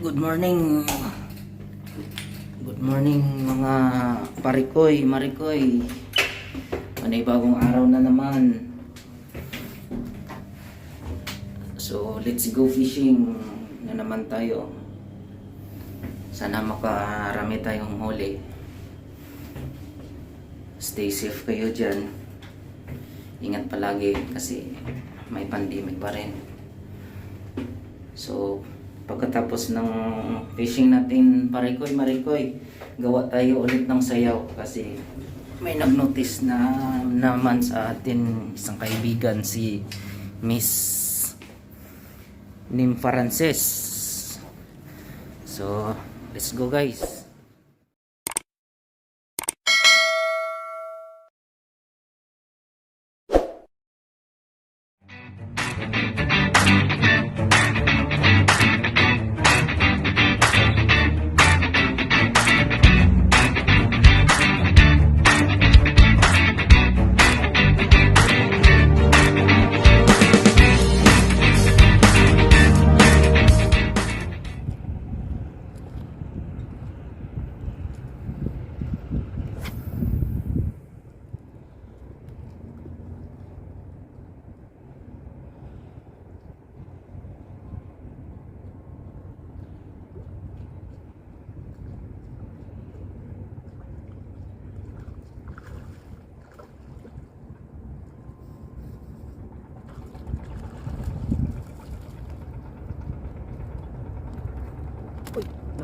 Good morning. Good morning mga parikoy, marikoy. Panibagong araw na naman. So, let's go fishing na naman tayo. Sana makarami tayong huli. Stay safe kayo dyan. Ingat palagi kasi may pandemic pa rin. So, pagkatapos ng fishing natin, parikoy marikoy, gawa tayo ulit ng sayaw kasi may nag-notice na naman sa atin isang kaibigan si Miss Nim Frances. So, let's go guys.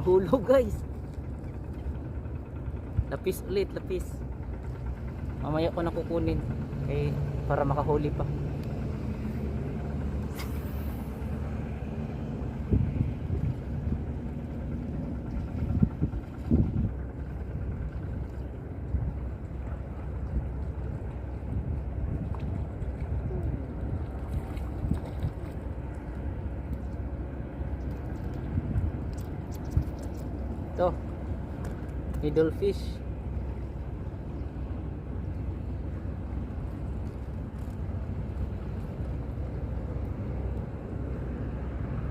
Nahulog guys. Lapis ulit, lapis. Mamaya ko na kukunin. Eh, para makahuli pa. Ito. Needlefish.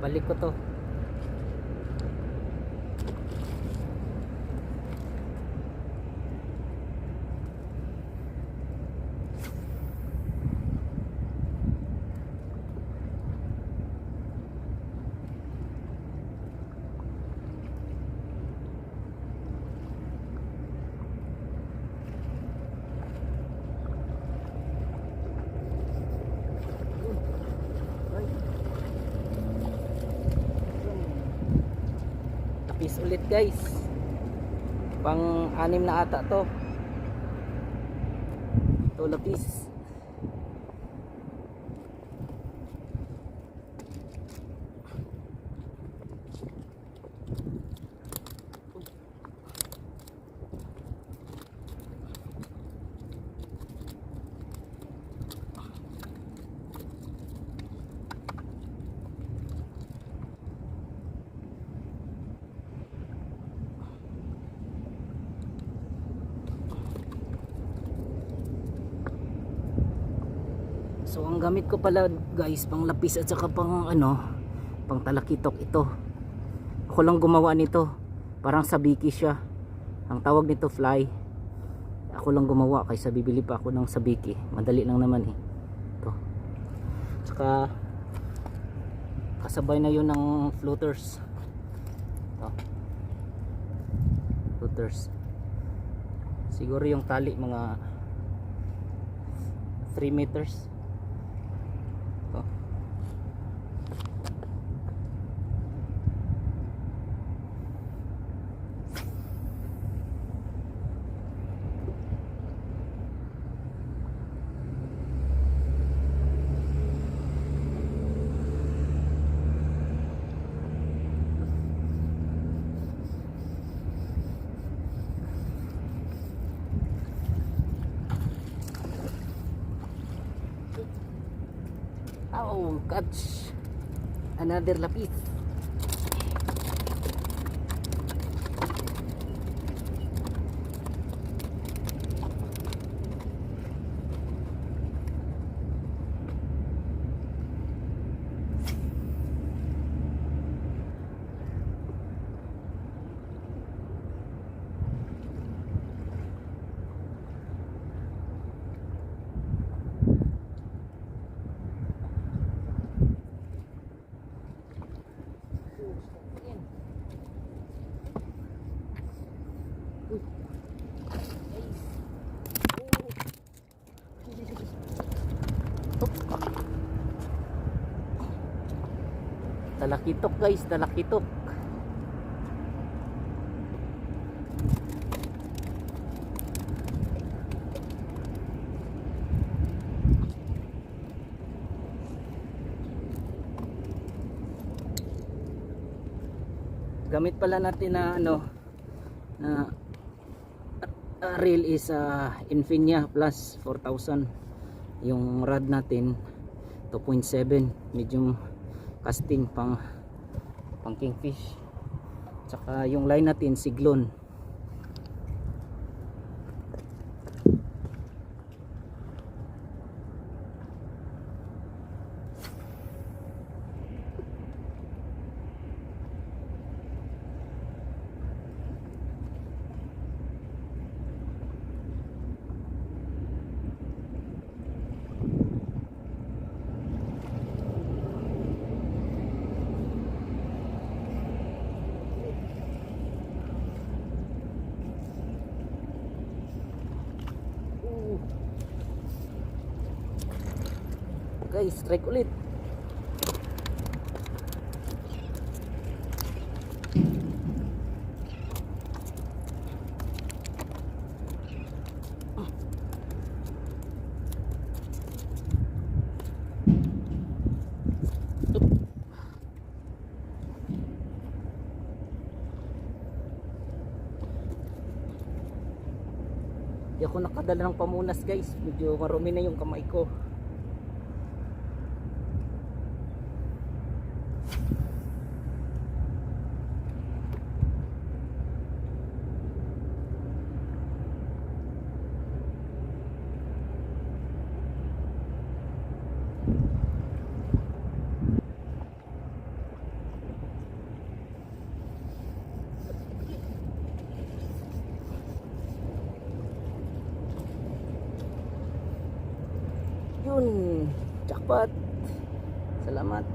Balik ko to. Lapis ulit guys. Pang anim na ata to. Ito lapis. So ang gamit ko pala guys pang lapis at saka pang ano pang talakitok ito. Ako lang gumawa nito. Parang sabiki siya. Ang tawag nito fly. Ako lang gumawa kaysa bibili pa ako ng sabiki. Madali lang naman eh. Ito. Saka kasabay na yun ng floaters. Ito. Floaters. Siguro yung tali mga 3 meters. Oh, catch. Another lapis. Talakitok guys, talakitok. Gamit pala natin na ano na uh, reel is uh, Infinia plus 4000 yung rod natin 2.7 medium casting pang pang kingfish. Tsaka yung line natin siglon Ooh. guys strike ulit Di ako nakadala ng pamunas guys. Medyo marumi na yung kamay ko. Yun. Jackpot. Salamat.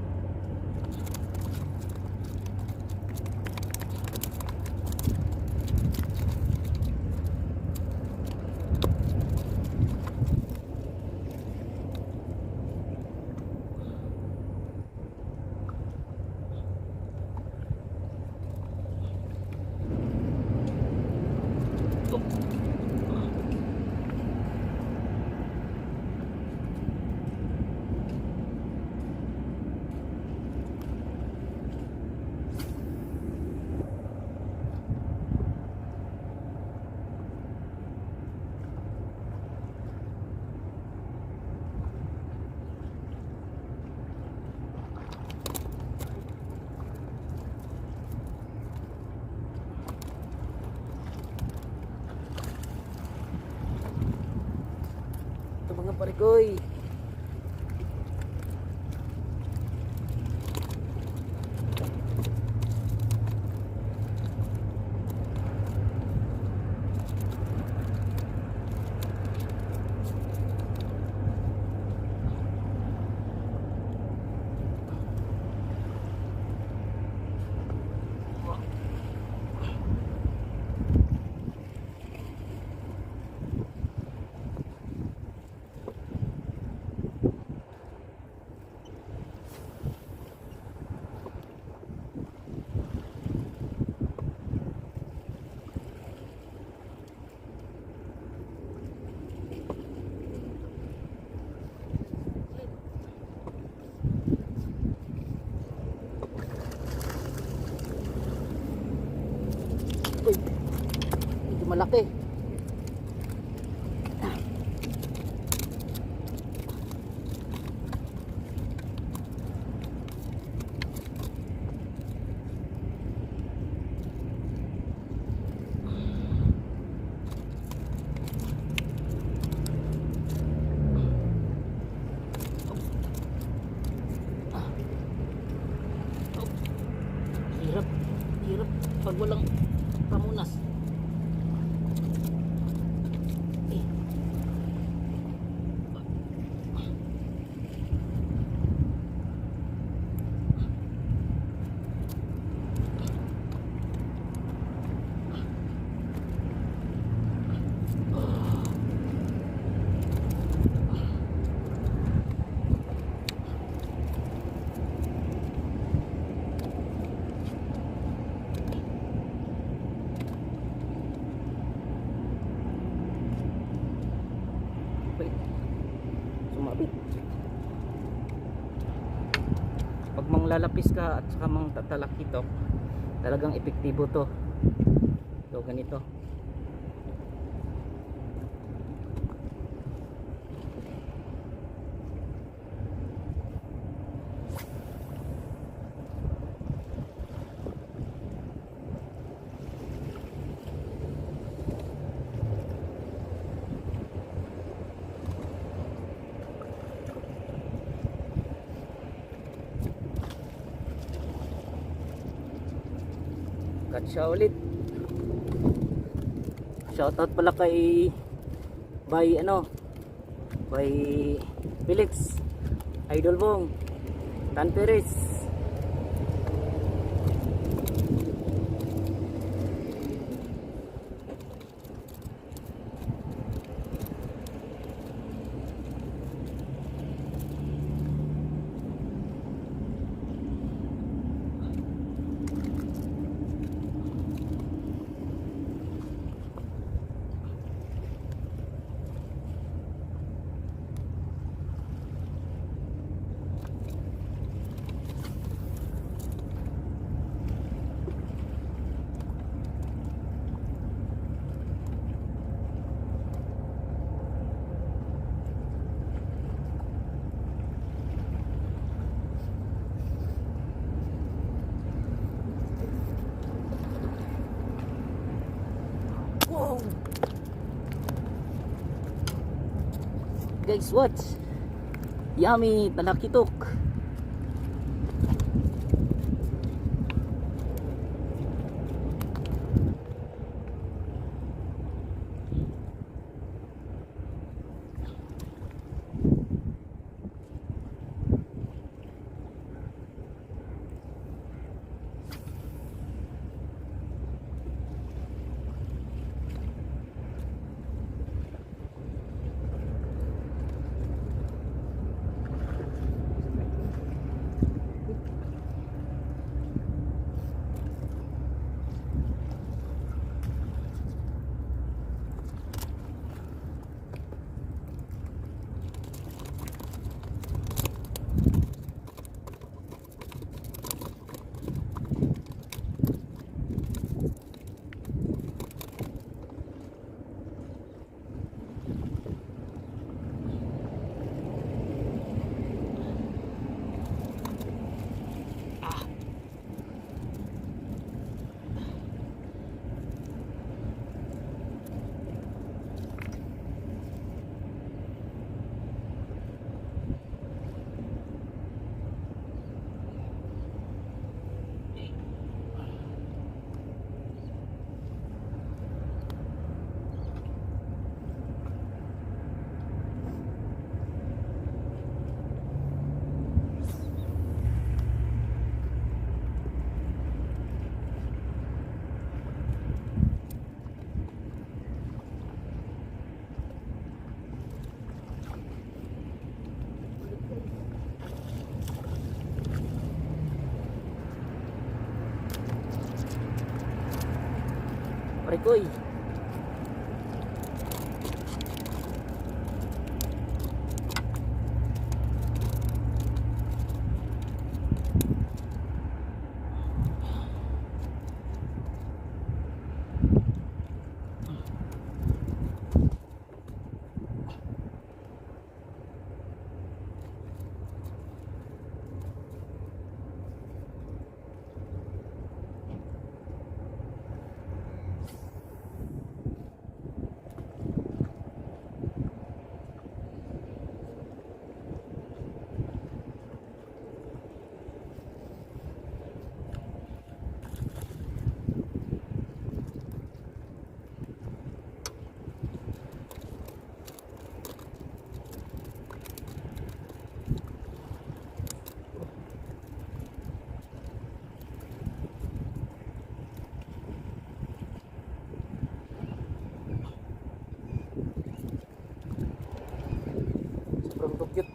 Ito manglalapis ka at saka mang tatalakitok talagang epektibo to. So ganito cut siya ulit. Shoutout pala kay by ano by Felix Idol Bong Tan Perez Wow! Guys, what? Yummy talakitok. Parikoy. Sobrang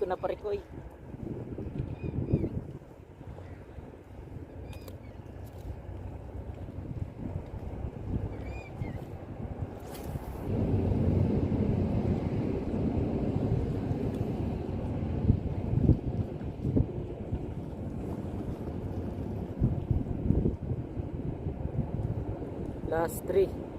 ko na parikoy. last 3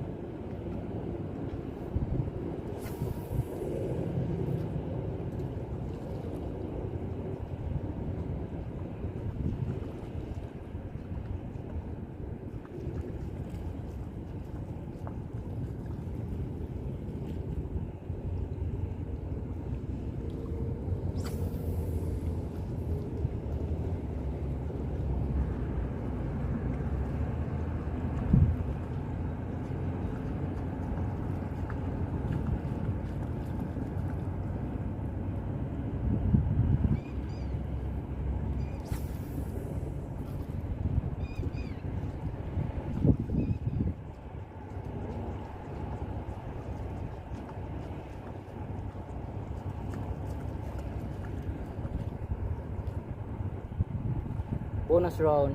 Bonus round.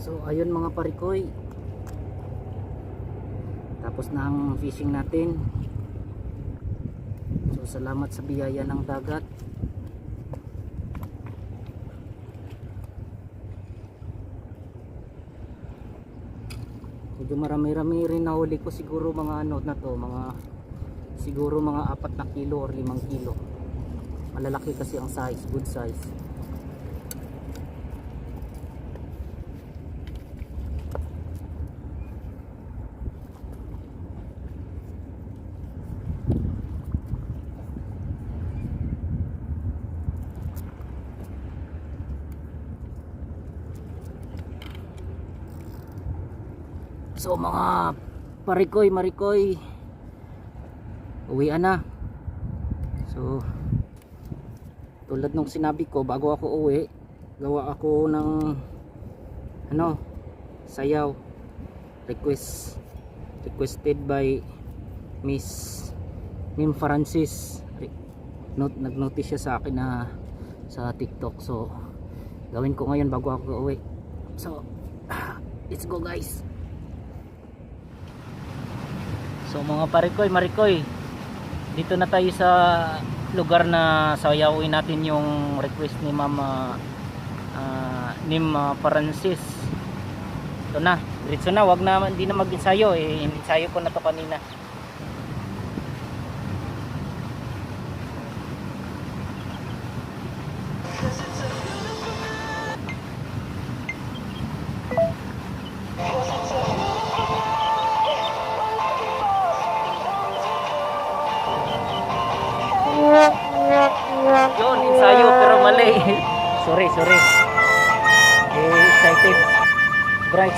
So ayun mga parikoy Na ang fishing natin. So salamat sa biyaya ng dagat. Medyo marami-rami rin nahuli ko siguro mga ano na to mga siguro mga 4 na kilo or 5 kilo. Malalaki kasi ang size good size So mga parikoy marikoy uwian na. So tulad nung sinabi ko bago ako uwi gawa ako ng ano sayaw. Request requested by Miss Mim Francis. Not, nag-notice siya sa akin na sa TikTok. So gawin ko ngayon bago ako uwi. So let's go guys So mga parikoy, marikoy, dito na tayo sa lugar na sayawin natin yung request ni Mama uh, ah, Francis. Ito na, diretso na, wag na hindi na mag-ensayo eh, ensayo ko na to kanina.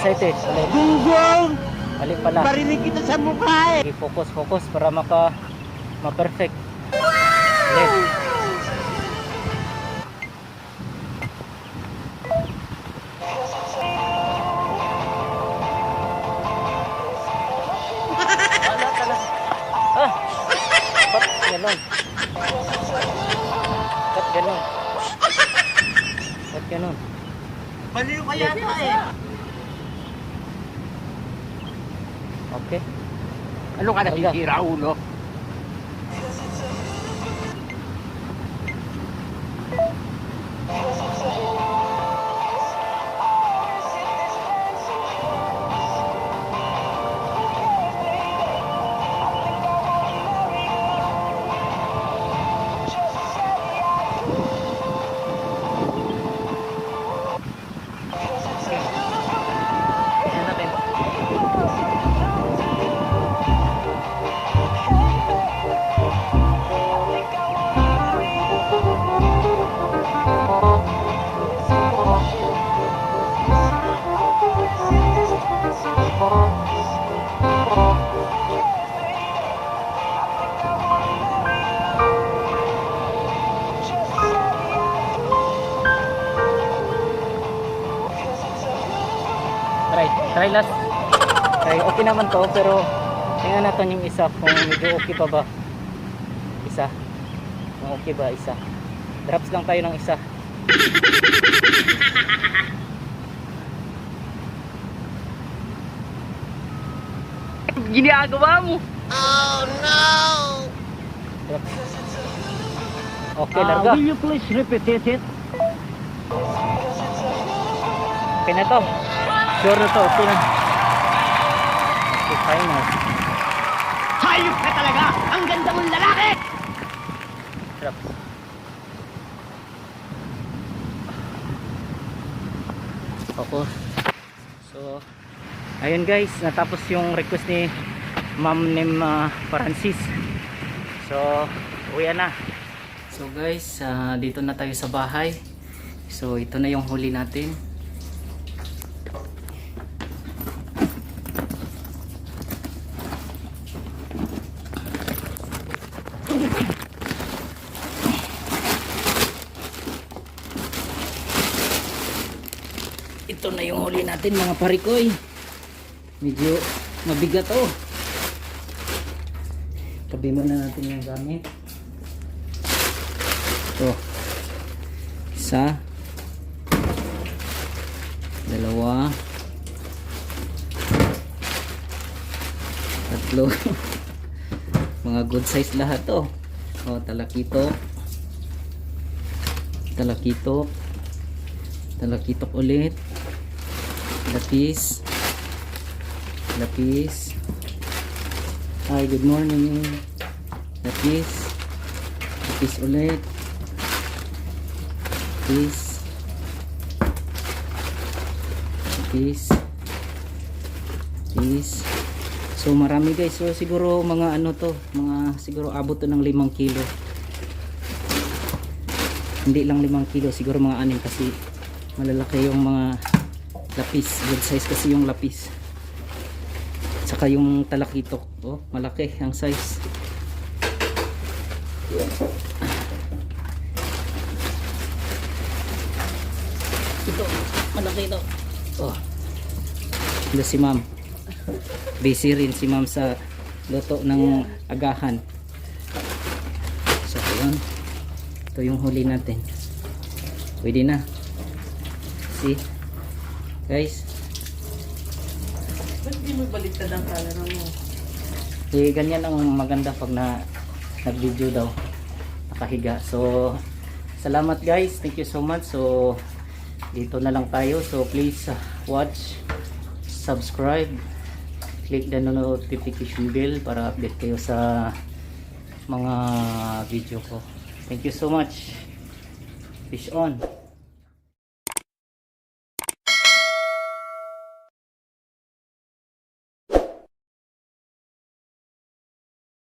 Excited. Mali. Gunggong! Mali pala. Barinig kita sa mukha eh! Okay, focus, focus para maka ma-perfect. Wala talaga. Ah! Ba't ganon? Ba't ganon? Ba't ganon? Baliw ka yata eh! Okay. Ano ka nasisira ulo? Try, last. Try, okay naman to pero tingnan natin yung isa kung medyo okay pa ba. Isa. Kung okay ba isa. Drops lang tayo ng isa. Ginagawa mo. Drops. Okay, larga. will you please repeat it? Okay na to. Sure na to. Okay na. Okay, final. Hayop ka talaga! Ang ganda mong lalaki! Drops. Focus. So, ayun guys, natapos yung request ni Ma'am Nim uh, Francis. So, uwi na. So guys, ah, dito na tayo sa bahay. So, ito na yung huli natin. Ito na yung huli natin mga parikoy. Medyo mabigat oh. Tabi muna natin yung gamit. Ito. Isa. Dalawa. Tatlo. Mga good size lahat to. Oh, talakito. Talakito. Talakitok ulit. Lapis. Lapis. Hi, good morning. Lapis. Lapis ulit. Lapis. Lapis. Lapis. So marami guys. So siguro mga ano to. Mga siguro abot to ng 5 kilo. Hindi lang 5 kilo. Siguro mga 6 kasi malalaki yung mga lapis. Good size kasi yung lapis. Saka yung talakitok. Oh, malaki ang size. Ito, malaki ito. Oh. Ito si ma'am. Busy rin si ma'am sa luto ng agahan. So, ayun. Ito yung huli natin. Pwede na. See? Guys, Ba't di mo baliktad ang camera mo? Eh, ganyan ang maganda pag na nag-video daw. Nakahiga. So, salamat guys. Thank you so much. So, dito na lang tayo. So, please uh, watch, subscribe, click the notification bell para update kayo sa mga video ko. Thank you so much. Fish on.